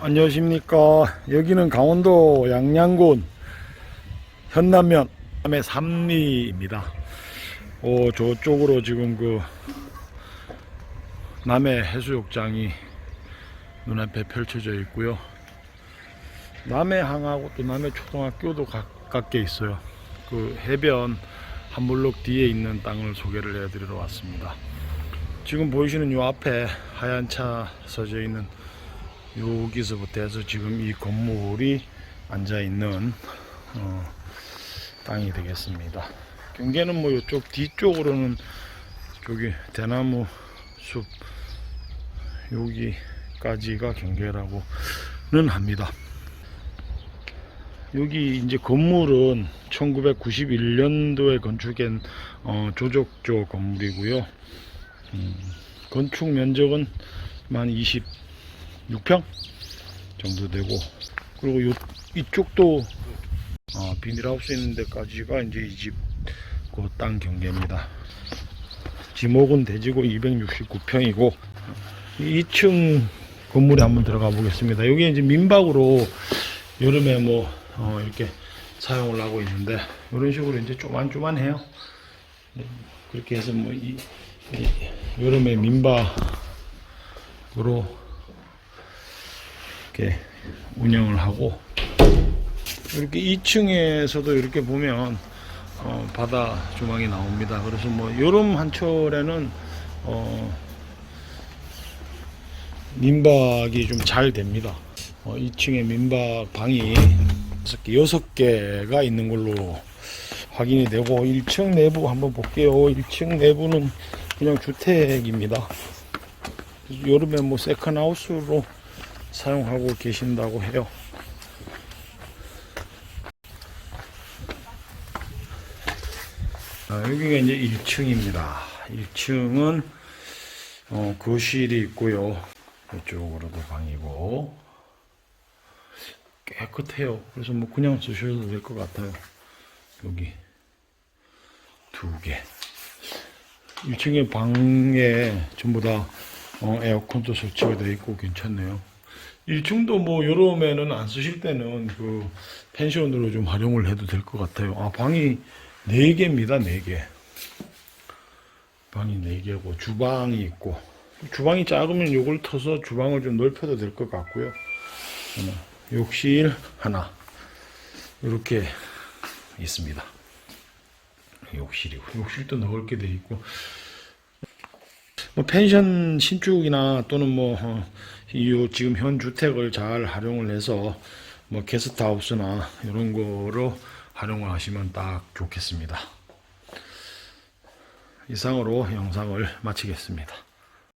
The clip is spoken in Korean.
안녕하십니까. 여기는 강원도 양양군 현남면 남의 삼리입니다. 어, 저쪽으로 지금 그 남해 해수욕장이 눈앞에 펼쳐져 있고요. 남해항하고 또 남해초등학교도 가깝게 있어요. 그 해변 한 블록 뒤에 있는 땅을 소개를 해드리러 왔습니다. 지금 보이시는 요 앞에 하얀 차 서져 있는 여기서부터 해서 지금 이 건물이 앉아있는 어, 땅이 되겠습니다 경계는 뭐 이쪽 뒤쪽으로는 저기 대나무 숲 여기까지가 경계라고는 합니다 여기 이제 건물은 1991년도에 건축된 어, 조족조 건물이고요 음, 건축 면적은 만 20. 6평 정도 되고 그리고 요, 이쪽도 어, 비닐하우스 있는 데까지가 이제 이 집 그 땅 경계입니다. 지목은 돼지고 269평이고 2층 건물에 한번 들어가 보겠습니다. 여기 이제 민박으로 여름에 뭐 어, 이렇게 사용을 하고 있는데 이런 식으로 이제 조만조만해요. 네, 그렇게 해서 뭐 이, 이, 여름에 민박으로 이렇게 운영을 하고 이렇게 2층에서도 이렇게 보면 어, 바다 조망이 나옵니다. 그래서 뭐 여름 한철에는 어, 민박이 좀 잘 됩니다. 어, 2층에 민박 방이 6개, 6개가 있는 걸로 확인이 되고 1층 내부 한번 볼게요. 1층 내부는 그냥 주택입니다. 여름에 뭐 세컨하우스로 사용하고 계신다고 해요. 아, 여기가 이제 1층입니다. 1층은 어, 거실이 있고요. 이쪽으로도 방이고 깨끗해요. 그래서 뭐 그냥 쓰셔도 될 것 같아요. 여기 두 개. 1층에 방에 전부 다 어, 에어컨도 설치가 되어 있고 괜찮네요. 1층도 뭐 여름에는 안 쓰실 때는 그 펜션으로 좀 활용을 해도 될 것 같아요. 아 방이 4개입니다. 4개. 방이 4개고 주방이 있고 주방이 작으면 요걸 터서 주방을 좀 넓혀도 될 것 같고요. 어, 욕실 하나 이렇게 있습니다. 욕실이고 욕실도 넓게 돼 있고 뭐 펜션 신축이나 또는 뭐 어, 이 지금 현 주택을 잘 활용을 해서 뭐 게스트하우스나 이런 거로 활용을 하시면 딱 좋겠습니다. 이상으로 영상을 마치겠습니다.